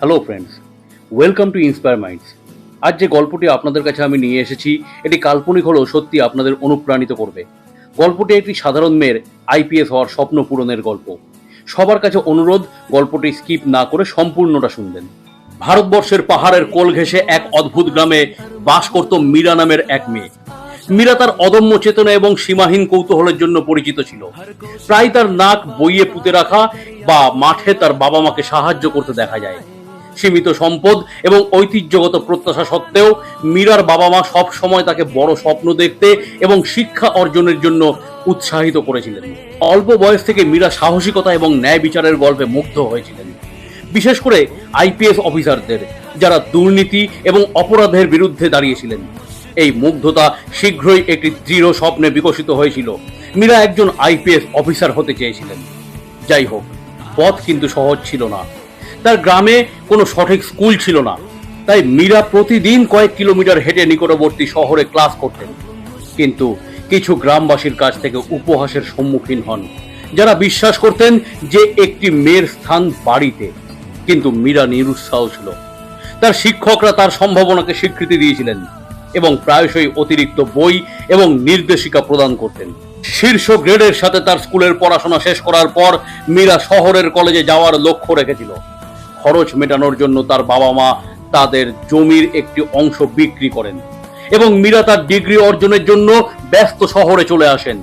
Hello friends welcome to Inspire Minds আজ যে গল্পটি আপনাদের কাছে আমি নিয়ে এসেছি, এটি কাল্পনিক হলেও সত্যি আপনাদের অনুপ্রাণিত করবে। গল্পটি একটি সাধারণ মেয়ের আইপিএস হওয়ার স্বপ্ন পূরণের গল্প। সবার কাছে অনুরোধ, গল্পটি স্কিপ না করে সম্পূর্ণটা শুনবেন। ভারতবর্ষের পাহাড়ের কোল ঘেঁষে এক অদ্ভুত গ্রামে বাস করত মীরা নামের এক মেয়ে। মীরা তার অদম্য চেতনা এবং সীমাহীন কৌতূহলের জন্য পরিচিত ছিল। প্রায় তার নাক বইয়ে পুঁতে রাখা বা মাঠে তার বাবা মাকে সাহায্য করতে দেখা যায়। সীমিত সম্পদ এবং ঐতিহ্যগত প্রত্যাশা সত্ত্বেও মীরার বাবা মা সব সময় তাকে বড় স্বপ্ন দেখতে এবং শিক্ষা অর্জনের জন্য উৎসাহিত করেছিলেন। অল্প বয়স থেকে মীরা সাহসিকতা এবং ন্যায় বিচারের গল্পে মুগ্ধ হয়েছিলেন। বিশেষ করে আইপিএস অফিসারদের, যারা দুর্নীতি এবং অপরাধের বিরুদ্ধে দাঁড়িয়েছিলেন। এই মুগ্ধতা শীঘ্রই একটি দৃঢ় স্বপ্নে বিকশিত হয়েছিল। মীরা একজন আইপিএস অফিসার হতে চেয়েছিলেন। যাই হোক, পথ কিন্তু সহজ ছিল না। তার গ্রামে কোনো সঠিক স্কুল ছিল না। তাই মীরা প্রতিদিন কয়েক কিলোমিটার হেঁটে নিকটবর্তী শহরে ক্লাস করতেন। কিন্তু কিছু গ্রামবাসীর কাছ থেকে উপহাসের সম্মুখীন হন, যারা বিশ্বাস করতেন যে একটি মেয়ের স্থান বাড়িতে। কিন্তু মীরা নিরুৎসাহ ছিল। তার শিক্ষকরা তার সম্ভাবনাকে স্বীকৃতি দিয়েছিলেন এবং প্রায়শই অতিরিক্ত বই এবং নির্দেশিকা প্রদান করতেন। শীর্ষ গ্রেডের সাথে তার স্কুলের পড়াশোনা শেষ করার পর মীরা শহরের কলেজে যাওয়ার লক্ষ্য রেখেছিল। খরচ মেটানোর জন্য তার বাবা মা তাদের জমির একটি অংশ বিক্রি করেন এবং মীরা তার ডিগ্রি অর্জনের জন্য ব্যস্ত শহরে চলে আসেন।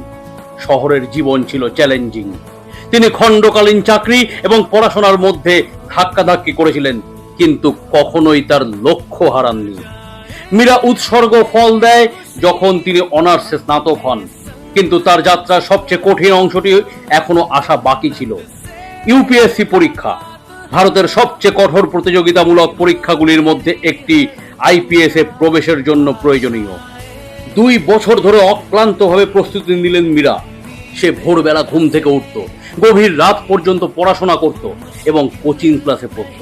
শহরের জীবন ছিল চ্যালেঞ্জিং তিনি খণ্ডকালীন চাকরি এবং পড়াশোনার মধ্যে ধাক্কাধাক্কি করেছিলেন, কিন্তু কখনোই তার লক্ষ্য হারাননি। মীরা উৎসর্গ ফল দেয় যখন তিনি অনার্সে স্নাতক হন, কিন্তু তার যাত্রার সবচেয়ে কঠিন অংশটি এখনও আসা বাকি ছিল। ইউপিএসসি পরীক্ষা ভারতের সবচেয়ে কঠোর প্রতিযোগিতামূলক পরীক্ষাগুলির মধ্যে একটি আইপিএস প্রবেশের জন্য প্রয়োজনীয়। দুই বছর ধরে অক্লান্তভাবে প্রস্তুতি নিলেন মীরা। সে ভোরবেলা ঘুম থেকে উঠত, গভীর রাত পর্যন্ত পড়াশোনা করত এবং কোচিং ক্লাসে পড়ত।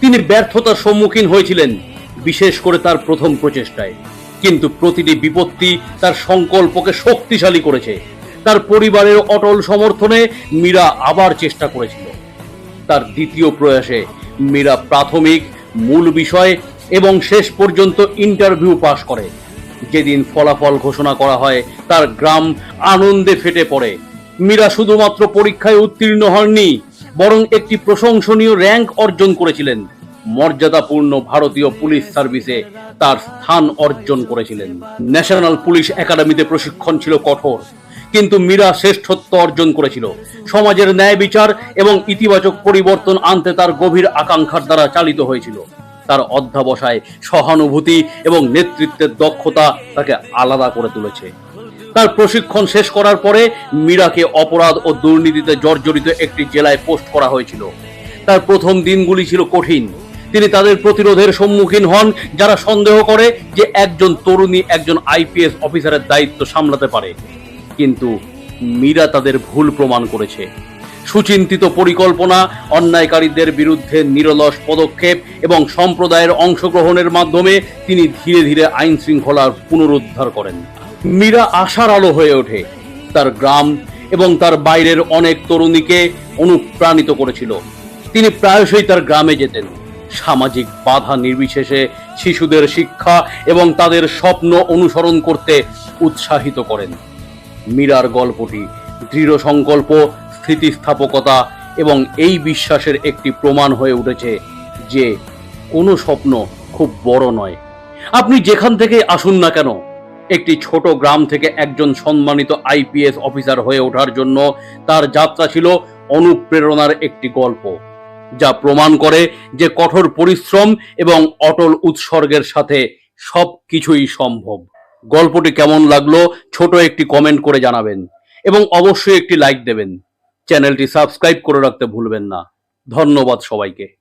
তিনি ব্যর্থতার সম্মুখীন হয়েছিলেন, বিশেষ করে তার প্রথম প্রচেষ্টায়। কিন্তু প্রতিটি বিপত্তি তার সংকল্পকে শক্তিশালী করেছে। তার পরিবারের অটল সমর্থনে মীরা আবার চেষ্টা করেছিল। তার দ্বিতীয় প্রয়াসে। মীরা প্রাথমিক, মূল বিষয় এবং শেষ পর্যন্ত ইন্টারভিউ পাশ করে। যেদিন ফলাফল ঘোষণা করা হয়, তার গ্রাম আনন্দে ফেটে পড়ে। মীরা শুধুমাত্র পরীক্ষায় উত্তীর্ণ হননি, বরং একটি প্রশংসনীয় র্যাঙ্ক অর্জন করেছিলেন। মর্যাদাপূর্ণ ভারতীয় পুলিশ সার্ভিসে তার স্থান অর্জন করেছিলেন। ন্যাশনাল পুলিশ একাডেমিতে প্রশিক্ষণ ছিল কঠোর। কিন্তু মীরা শ্রেষ্ঠত্ব অর্জন করেছিল। সমাজের ন্যায় বিচার এবং ইতিবাচক পরিবর্তন আনতে তার গভীর আকাঙ্ক্ষার দ্বারা চালিত হয়েছিল। তার অধ্যাবসায় সহানুভূতি এবং নেতৃত্বের দক্ষতা তাকে আলাদা করে তুলেছে। তার প্রশিক্ষণ শেষ করার পরে মীরাকে অপরাধ ও দুর্নীতিতে জর্জরিত একটি জেলায় পোস্ট করা হয়েছিল। তার প্রথম দিনগুলি ছিল কঠিন। তিনি তাদের প্রতিরোধের সম্মুখীন হন, যারা সন্দেহ করে যে একজন তরুণী একজন আইপিএস অফিসারের দায়িত্ব সামলাতে পারে। কিন্তু মীরা তাদের ভুল প্রমাণ করেছে। সুচিন্তিত পরিকল্পনা, অন্যায়কারীদের বিরুদ্ধে নিরলস পদক্ষেপ এবং সম্প্রদায়ের অংশগ্রহণের মাধ্যমে তিনি ধীরে ধীরে আইন শৃঙ্খলার পুনরুদ্ধার করেন। মীরা আশার আলো হয়ে ওঠে। তার গ্রাম এবং তার বাইরের অনেক তরুণীকে অনুপ্রাণিত করেছিল। তিনি প্রায়শই তার গ্রামে যেতেন। সামাজিক বাধা নির্বিশেষে শিশুদের শিক্ষা এবং তাদের স্বপ্ন অনুসরণ করতে উৎসাহিত করেন। মীরার গল্পটি, দৃঢ় সংকল্প, স্থিতিস্থাপকতা এবং এই বিশ্বাসের একটি প্রমাণ হয়ে উঠেছে যে কোনো স্বপ্ন খুব বড় নয়। আপনি যেখান থেকে আসুন না কেন, একটি ছোট গ্রাম থেকে একজন সম্মানিত আইপিএস অফিসার হয়ে ওঠার জন্য তার যাত্রা ছিল অনুপ্রেরণার একটি গল্প, যা প্রমাণ করে যে কঠোর পরিশ্রম এবং অটল উৎসর্গের সাথে সব কিছুই সম্ভব। গল্পটি কেমন লাগল ছোট একটি কমেন্ট করে জানাবেন এবং অবশ্যই একটি লাইক দেবেন। চ্যানেলটি সাবস্ক্রাইব করে রাখতে ভুলবেন না। ধন্যবাদ সবাইকে।